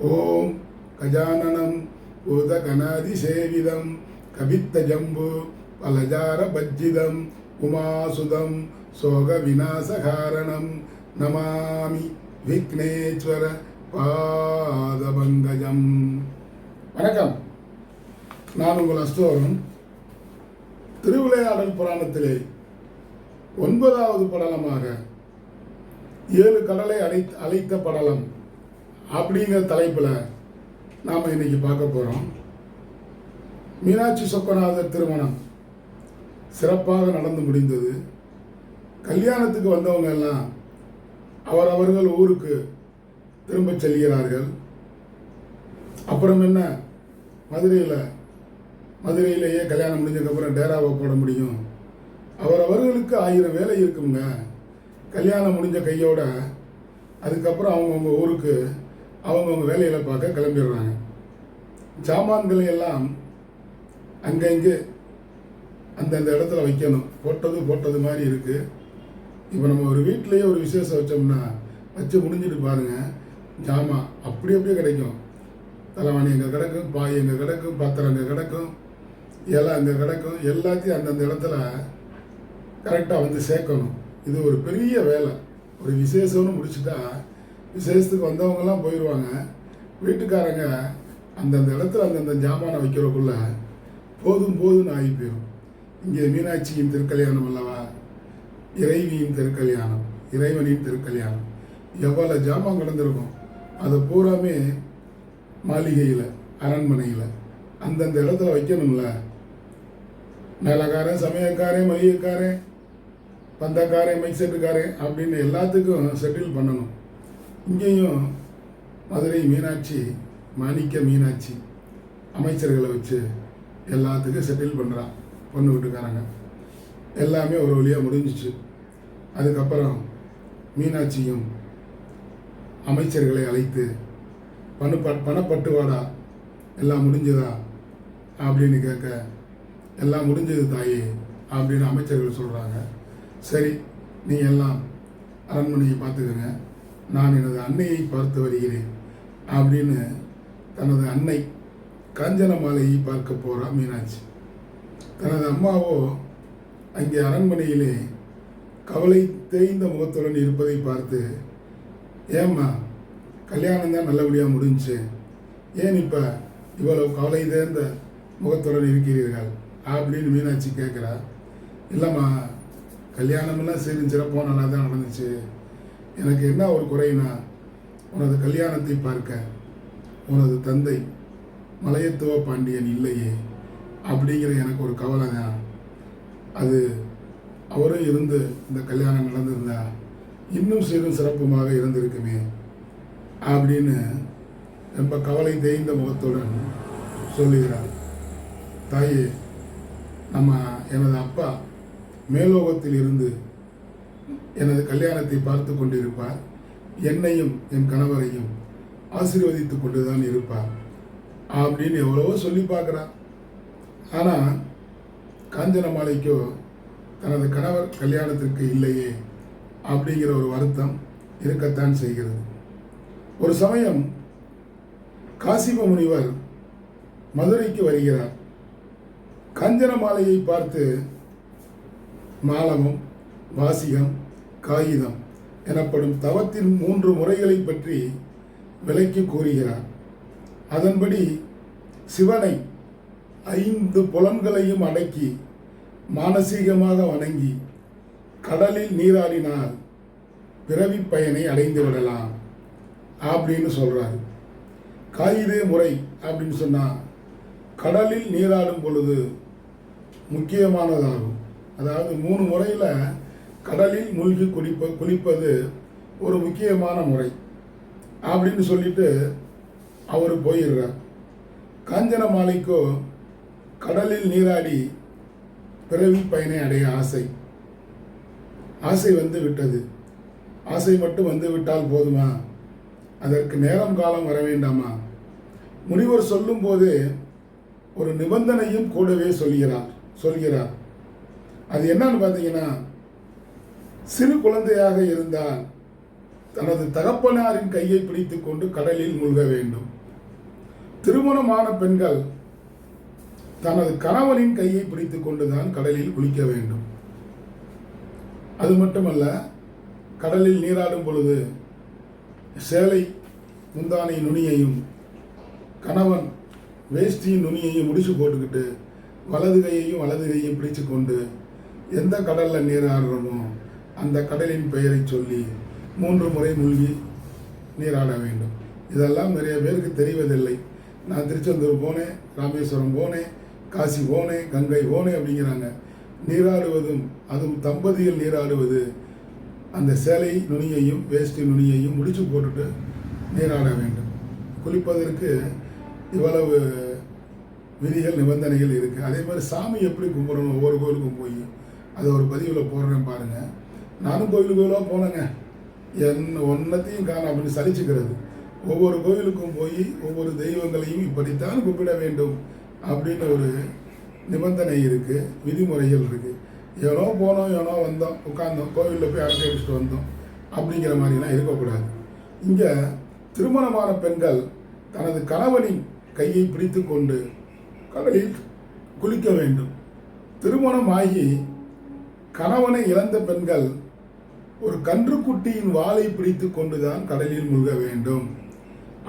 ஓம் கஜானனம் பூதகணாதிசேவிதம் கவித்தஜம்பு பலஜார பஜ்ஜிதம் உமாசுதம் சோக விநாசகாரணம் நமாமி விக்னேஸ்வர பாதபங்கஜம். வணக்கம். நான் உங்கள் அஸ்தோரன். திருவிளையாடல் புராணத்திலே ஒன்பதாவது படலமாக ஏழு கடலை அழை அழைத்த படலம் அப்படிங்கிற தலைப்பில் நாம் இன்னைக்கு பார்க்க போகிறோம் மீனாட்சி சொக்கநாதர் திருமணம் சிறப்பாக நடந்து முடிந்தது. கல்யாணத்துக்கு வந்தவங்க எல்லாம் அவரவர்கள் ஊருக்கு திரும்ப செல்கிறார்கள். அப்புறம் என்ன? மதுரையில் மதுரையிலேயே கல்யாணம் முடிஞ்சதுக்கப்புறம் டேராவை போட முடியும். அவரவர்களுக்கு ஆயிரம் வேலை இருக்குங்க. கல்யாணம் முடிஞ்ச கையோட அதுக்கப்புறம் அவங்கவுங்க ஊருக்கு அவங்கவுங்க வேலைகளை பார்க்க கிளம்பிடுறாங்க. சாமான்களை எல்லாம் அங்கங்கே அந்தந்த இடத்துல வைக்கணும். போட்டது போட்டது மாதிரி இருக்குது இப்போ நம்ம ஒரு வீட்டிலேயே ஒரு விசேஷம் வச்சோம்னா வச்சு முடிஞ்சிட்டு பாருங்கள் ஜாமான் அப்படி அப்படியே கிடைக்கும். தலைவாணி எங்கே கிடக்கும் பாய் எங்கே கிடக்கும் பாத்திரம் அங்கே கிடக்கும் இலை அங்கே கிடக்கும் எல்லாத்தையும் அந்தந்த இடத்துல கரெக்டாக வந்து சேர்க்கணும். இது ஒரு பெரிய வேலை. ஒரு விசேஷம்னு முடிச்சுட்டா விசேஷத்துக்கு வந்தவங்கலாம் போயிடுவாங்க வீட்டுக்காரங்க அந்தந்த இடத்துல அந்தந்த ஜாமானை வைக்கிறக்குள்ள போதும் போதும்னு ஆகி போயிடும் இங்கே மீனாட்சியின் திருக்கல்யாணம் அல்லவா? இறைவியின் திருக்கல்யாணம் இறைவனின் திருக்கல்யாணம். எவ்வளோ ஜாமான் கிடந்திருக்கும்? அதை பூராமே மாளிகையில் அரண்மனையில். அந்தந்த இடத்துல வைக்கணும்ல. மேலக்காரன் சமயக்காரன் மளிகைக்காரன் பந்தக்காரன் மைக் செட்டுக்காரன் அப்படின்னு எல்லாத்துக்கும் செட்டில் பண்ணணும். இங்கேயும் மதுரை மீனாட்சி மாணிக்க மீனாட்சி அமைச்சர்களை வச்சு எல்லாத்துக்கும் செட்டில் பண்ணுறான் பொண்ணு வீட்டுக்காரங்க. எல்லாமே ஒரு வழியாக முடிஞ்சிச்சு. அதுக்கப்புறம் மீனாட்சியும் அமைச்சர்களை அழைத்து பண பணப்பட்டுவாடா? எல்லாம் முடிஞ்சதா? அப்படின்னு கேட்க எல்லாம் முடிஞ்சது தாயே அப்படின்னு அமைச்சர்கள் சொல்கிறாங்க சரி நீ எல்லாம் அரண்மனையை பார்த்துக்கங்க. நான் எனது அன்னையை பார்த்து வருகிறேன் அப்படின்னு தனது அன்னை காஞ்சனமாலையை பார்க்க போகிறா மீனாட்சி. தனது அம்மாவோ அங்கே அரண்மனையிலே கவலை தேய்ந்த முகத்துடன் இருப்பதை பார்த்து ஏம்மா கல்யாணம் தான் நல்லபடியாக முடிஞ்சுச்சு ஏன் இப்போ இவ்வளவு கவலை தேர்ந்த முகத்துடன் இருக்கிறீர்கள்? அப்படின்னு மீனாட்சி கேட்குறா. இல்லைம்மா கல்யாணமெல்லாம் சரி சிறப்பாக நல்லா தான் நடந்துச்சு. எனக்கு என்ன ஒரு குறைனா உனது கல்யாணத்தை பார்க்க உனது தந்தை மலையத்துவ பாண்டியன் இல்லையே அப்படிங்கிற எனக்கு ஒரு கவலை தான் அது அவரும் இருந்து இந்த கல்யாணம் நடந்திருந்தா இன்னும் சிறு சிறப்புமாக இருந்திருக்குமே அப்படின்னு ரொம்ப கவலை தேய்ந்த முகத்துடன் சொல்லுகிறார். தாயே நம்ம எனது அப்பா மேலோகத்தில் இருந்து எனது கல்யாணத்தை பார்த்து கொண்டிருப்பார். என்னையும் என் கணவரையும் ஆசீர்வதித்து கொண்டு தான் இருப்பார் அப்படின்னு எவ்வளவோ சொல்லி பார்க்குறான் ஆனால் காஞ்சனமாலைக்கோ தனது கணவர் கல்யாணத்திற்கு இல்லையே அப்படிங்கிற ஒரு வருத்தம் இருக்கத்தான் செய்கிறது. ஒரு சமயம் காசிம முனிவர் மதுரைக்கு வருகிறார். காஞ்சன மாலையை பார்த்து மாலமும் வாசிகம் காகிதம் எனப்படும் தவத்தின் மூன்று முறைகளை பற்றி விளக்கி கூறுகிறார். அதன்படி சிவனை ஐந்து புலன்களையும் அடக்கி மானசீகமாக வணங்கி கடலில் நீராடினால் பிறவி பயனை அடைந்து விடலாம் அப்படின்னு சொல்கிறாரு காகிதே முறை அப்படின்னு சொன்னால் கடலில் நீராடும் பொழுது முக்கியமானதாகும். அதாவது மூணு முறையில் கடலில் மூழ்கி குளிப்ப குளிப்பது ஒரு முக்கியமான முறை. அப்படின்னு சொல்லிட்டு அவர் போயிடுறார். காஞ்சன மாலைக்கோ கடலில் நீராடி பிறவி பயனை அடைய ஆசை. ஆசை வந்து விட்டது. ஆசை மட்டும் வந்து விட்டால் போதுமா? அதற்கு நேரம் காலம் வர வேண்டாமா? முனிவர் சொல்லும்போது ஒரு நிபந்தனையும் கூடவே சொல்கிறார் சொல்கிறார். அது என்னன்னு பார்த்தீங்கன்னா சிறு குழந்தையாக இருந்தால் தனது தகப்பனாரின் கையை பிடித்துக்கொண்டு கடலில் மூழ்க வேண்டும். திருமணமான பெண்கள் தனது கணவனின் கையை பிடித்துக் கொண்டுதான் கடலில் குளிக்க வேண்டும். அது மட்டுமல்ல கடலில் நீராடும் பொழுது சேலை முந்தானை நுனியையும் கணவன் வேஷ்டியின் நுனியையும் முடிச்சு போட்டுக்கிட்டு வலது கையையும் வலது கையையும் பிடிச்சு கொண்டு எந்த கடலில் நீராடுறோமோ அந்த கடலின் பெயரை சொல்லி மூன்று முறை மூழ்கி நீராட வேண்டும். இதெல்லாம் நிறைய பேருக்கு தெரிவதில்லை. நான் திருச்செந்தூர் போனேன் ராமேஸ்வரம் போனேன் காசி போனேன் கங்கை போனேன் அப்படிங்கிறாங்க. நீராடுவதும் அதுவும் தம்பதியில் நீராடுவது அந்த சேலை நுனியையும் வேஷ்டி நுனியையும் முடிச்சு போட்டுட்டு நீராட வேண்டும். குளிப்பதற்கு இவ்வளவு விதிகள் நிபந்தனைகள் இருக்குது அதே மாதிரி சாமி எப்படி கும்பிடணும்? ஒவ்வொரு கோயிலுக்கும் போய் அதை ஒரு பதிவில் போடுறேன் பாருங்கள் நானும் கோயில் கோயிலாக போனேங்க. என் ஒன்றத்தையும் காணும் அப்படின்னு சலிச்சுக்கிறது. ஒவ்வொரு கோயிலுக்கும் போய் ஒவ்வொரு தெய்வங்களையும் இப்படித்தான் கூப்பிட வேண்டும் அப்படின்னு ஒரு நிபந்தனை இருக்குது விதிமுறைகள் இருக்குது ஏனோ போனோம் ஏனோ வந்தோம் உட்காந்தோம் கோவிலில் போய் அரட்டை அடிச்சுட்டு வந்தோம் அப்படிங்கிற மாதிரிலாம் இருக்கக்கூடாது. இங்கே திருமணமான பெண்கள் தனது கணவனின் கையை பிடித்து கொண்டு கடலில் குளிக்க வேண்டும். திருமணமாகி கணவனை இழந்த பெண்கள் ஒரு கன்றுக்குட்டியின் வாளை பிடித்து கொண்டுதான் கடலில் முழுக வேண்டும்.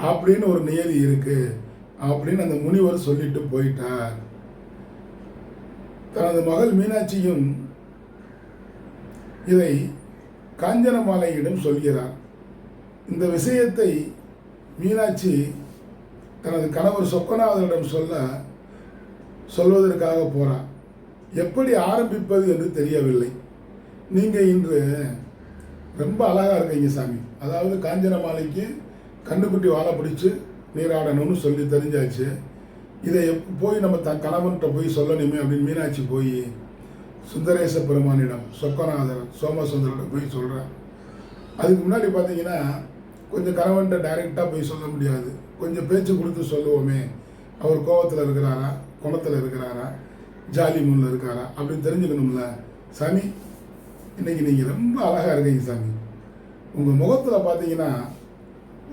அப்படின்னு ஒரு நியதி இருக்கு. அப்படின்னு அந்த முனிவர் சொல்லிட்டு போயிட்டார். தனது மகள் மீனாட்சியும் இதை காஞ்சனமாலையிடம் சொல்கிறார். இந்த விஷயத்தை மீனாட்சி தனது கணவர் சொக்கநாதரிடம் சொல்ல சொல்வதற்காக போகிறார் எப்படி ஆரம்பிப்பது என்று தெரியவில்லை. நீங்கள் இன்று ரொம்ப அழகாக இருக்கீங்க சாமி. அதாவது காஞ்சன மாலைக்கு கண்டுக்குட்டி வாழை பிடிச்சி நீராடணும்னு சொல்லி தெரிஞ்சாச்சு. இதை எப் போய் நம்ம த கணவன்கிட்ட போய் சொல்லணுமே அப்படின்னு மீனாட்சி போய் சுந்தரேச பெருமானிடம் சொக்கநாதர் சோமசுந்தரிடம் போய் சொல்கிறேன் அதுக்கு முன்னாடி பார்த்தீங்கன்னா கொஞ்சம் கணவன்கிட்ட டைரெக்டாக போய் சொல்ல முடியாது. கொஞ்சம் பேச்சு கொடுத்து சொல்லுவோமே. அவர் கோவத்தில் இருக்கிறாரா? குணத்தில் இருக்கிறாரா? ஜாலி முன்னில் இருக்காரா? அப்படின்னு தெரிஞ்சுக்கணும்ல. சாமி இன்றைக்கி நீங்கள் ரொம்ப அழகாக இருக்கீங்க சாமி. உங்கள் முகத்தில் பார்த்தீங்கன்னா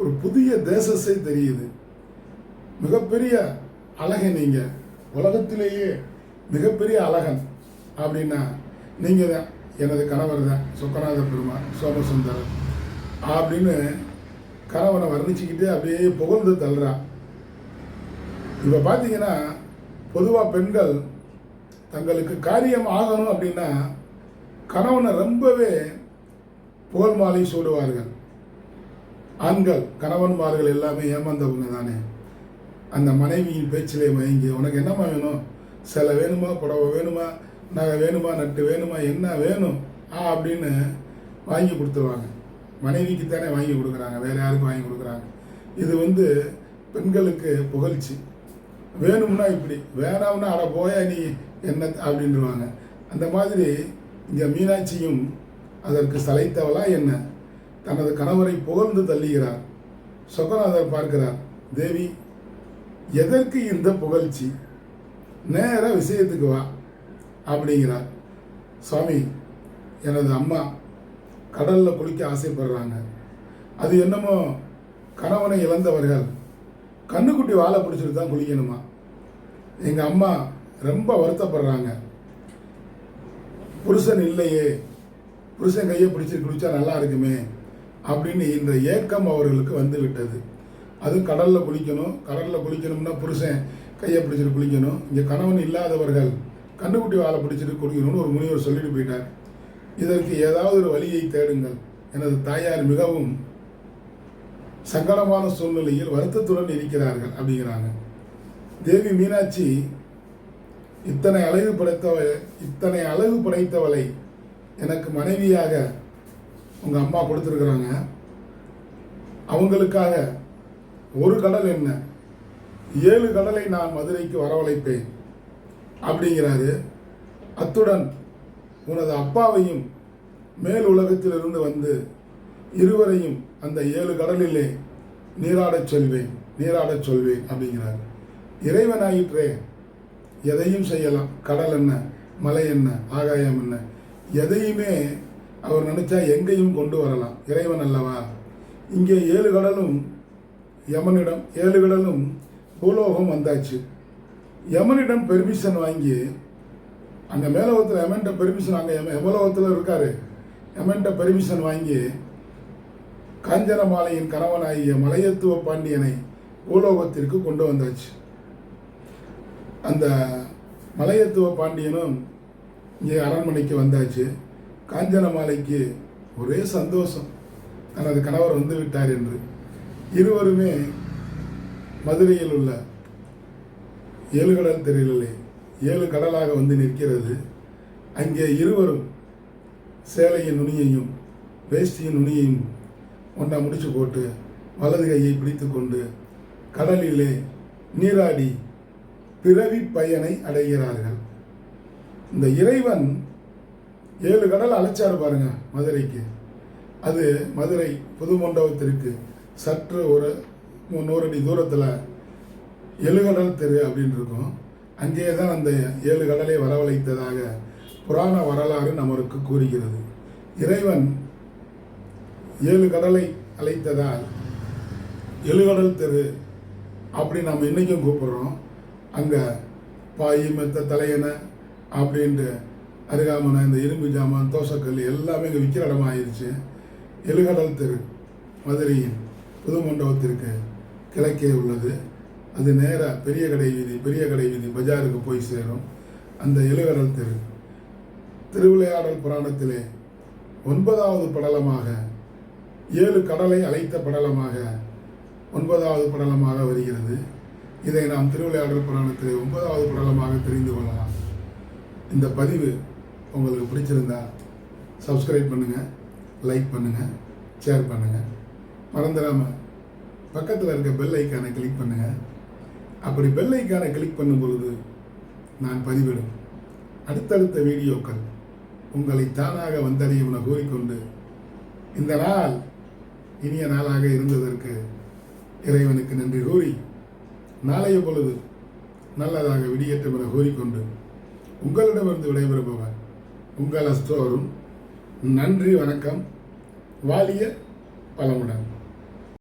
ஒரு புதிய தேசஸே தெரியுது. மிகப்பெரிய அழகன் நீங்கள் உலகத்திலேயே மிகப்பெரிய அழகன் அப்படின்னா நீங்கள் தான். எனது கணவர் தான். சொக்கநாத பெருமாள் சோமசுந்தரர் அப்படின்னு கணவனை வர்ணிச்சுக்கிட்டே அப்படியே புகழ்ந்து தள்ளுறான் இப்போ பார்த்தீங்கன்னா பொதுவாக பெண்கள் தங்களுக்கு காரியம் ஆகணும் அப்படின்னா கணவனை ரொம்பவே புகழ் மாலை சூடுவார்கள். ஆண்கள் கணவன்மார்கள் எல்லாமே ஏமாந்தவங்க தானே. அந்த மனைவியின் பேச்சிலே மயங்கி உனக்கு என்னம்மா வேணும்? சிலை வேணுமா? புடவை வேணுமா? நகை வேணுமா? நட்டு வேணுமா? என்ன வேணும்? ஆ அப்படின்னு வாங்கி கொடுத்துருவாங்க. மனைவிக்கு தானே வாங்கி கொடுக்குறாங்க. வேறு யாருக்கும் வாங்கி கொடுக்குறாங்க? இது வந்து பெண்களுக்கு புகழ்ச்சி. வேணும்னா இப்படி வேணாம்னா அட போயா நீ என்ன அப்படின்வாங்க அந்த மாதிரி இங்கே மீனாட்சியும் அதற்கு சளைத்தவளா என்ன? தனது கணவரை புகழ்ந்து தள்ளுகிறார். சொகநாதர் பார்க்கிறார் தேவி எதற்கு இந்த புகழ்ச்சி? நேர விஷயத்துக்கு வா அப்படிங்கிறார். சுவாமி எனது அம்மா கடலில் குளிக்க ஆசைப்படுறாங்க. அது என்னமோ கணவனை இழந்தவர்கள். கண்ணுக்குட்டி வாழை பிடிச்சிட்டு தான் குளிக்கணுமா? எங்கள் அம்மா ரொம்ப வருத்தப்படுறாங்க. புருஷன் இல்லையே. புருஷன் கையை பிடிச்சி குளிச்சா நல்லா இருக்குமே அப்படின்னு இந்த ஏக்கம் அவர்களுக்கு வந்து விட்டது. அது கடலில் குளிக்கணும். கடலில் குளிக்கணும்னா புருஷன் கையை பிடிச்சிட்டு குளிக்கணும். இங்கே கணவன் இல்லாதவர்கள் கண்டுக்குட்டி வாழை பிடிச்சிட்டு குளிக்கணும்னு ஒரு முனிவர் சொல்லிட்டு போயிட்டார். இதற்கு ஏதாவது ஒரு வழியை தேடுங்கள். எனது தாயார் மிகவும் சங்கடமான சூழ்நிலையில் வருத்தத்துடன் இருக்கிறார்கள் அப்படிங்கிறாங்க. தேவி மீனாட்சி இத்தனை அழகு படைத்தவ இத்தனை அழகு படைத்தவளை எனக்கு மனைவியாக உங்கள் அம்மா கொடுத்துருக்குறாங்க. அவங்களுக்காக ஒரு கடல் என்ன? ஏழு கடலை நான் மதுரைக்கு வரவழைப்பேன் அப்படிங்கிறாரு. அத்துடன் உனது அப்பாவையும் மேல் உலகத்திலிருந்து வந்து இருவரையும் அந்த ஏழு கடலிலே நீராடச் சொல்வேன் நீராடச் சொல்வேன் அப்படிங்கிறார். இறைவனாயிற்றே எதையும் செய்யலாம். கடல் என்ன? மலை என்ன? ஆகாயம் என்ன? எதையுமே அவர் நினச்சா எங்கேயும் கொண்டு வரலாம். இறைவன் அல்லவா? இங்கே ஏழு கடலும் யமனிடம் ஏழு கடலும் பூலோகம் வந்தாச்சு. யமனிடம் பெர்மிஷன் வாங்கி அங்கே மேலோகத்தில் எமன்ட்ட பெர்மிஷன் அங்கே எம எமலோகத்தில் இருக்காரு. எமன்ட்ட பெர்மிஷன் வாங்கி காஞ்சனமாலையின் கணவனாகிய மலையத்துவ பாண்டியனை பூலோகத்திற்கு கொண்டு வந்தாச்சு. அந்த மலையத்துவ பாண்டியனும் இங்கே அரண்மனைக்கு வந்தாச்சு. காஞ்சனமாலைக்கு ஒரே சந்தோஷம். தனது கணவர் வந்து விட்டார் என்று. இருவருமே மதுரையில் உள்ள ஏழு கடல் தெரியலே ஏழு கடலாக வந்து நிற்கிறது. அங்கே இருவரும் சேலையின் நுனியையும் வேஷ்டியின் நுனியையும் ஒன்றா முடிச்சு போட்டு வலது கையை பிடித்து கொண்டு கடலிலே நீராடி பிறவி பயனை அடைகிறார்கள். இந்த இறைவன் ஏழு கடல் அழைச்சாரு பாருங்க மதுரைக்கு. அது மதுரை புது மண்டபத்திற்கு சற்று ஒரு நூறு அடி தூரத்தில் எழுகடல் தெரு அப்படின்னு இருக்கும். அங்கே தான் அந்த ஏழு கடலை வரவழைத்ததாக புராண வரலாறு நமக்கு கூறுகிறது. இறைவன் ஏழு கடலை அழைத்ததால் எழுகடல் தெரு அப்படி நம்ம இன்றைக்கும் கூப்பிடுறோம். அங்கே பாய் மெத்த தலையணை அப்படின்ட்டு அருகாமனை இந்த இரும்பு ஜாமான் தோசைக்கல் எல்லாமே இங்கே விற்கிற இடமா ஆயிடுச்சு. எழுகடல் தெரு மதுரையின் புது மண்டபத்திற்கு கிழக்கே உள்ளது. அது நேராக பெரிய கடை வீதி பெரிய கடை வீதி பஜாருக்கு போய் சேரும். அந்த எழுகடல் தெரு திருவிளையாடல் புராணத்திலே ஒன்பதாவது படலமாக ஏழு கடலை அழைத்த படலமாக ஒன்பதாவது படலமாக வருகிறது. இதை நாம் திருவிளையாடல் புராணத்திலே ஒன்பதாவது புராணமாக தெரிந்து கொள்ளலாம். இந்த பதிவு உங்களுக்கு பிடிச்சிருந்தா சப்ஸ்கிரைப் பண்ணுங்கள் லைக் பண்ணுங்கள் ஷேர் பண்ணுங்கள் மறந்துடாமல் பக்கத்தில் இருக்க பெல் ஐக்கானை கிளிக் பண்ணுங்கள் அப்படி பெல் ஐக்கானை கிளிக் பண்ணும் பொழுது நான் பதிவிடும். அடுத்தடுத்த வீடியோக்கள் உங்களை தானாக வந்தடையும் என கூறிக்கொண்டு இந்த நாள் இனிய நாளாக இருந்ததற்கு இறைவனுக்கு நன்றி கூறி நாளைய பொழுது நல்லதாக விடியட்டும் என கூறிக்கொண்டு உங்களிடமிருந்து விடைபெறுபவர் உங்கள் அஸ்தோரும் நன்றி வணக்கம். வாலிய பலமுடன்.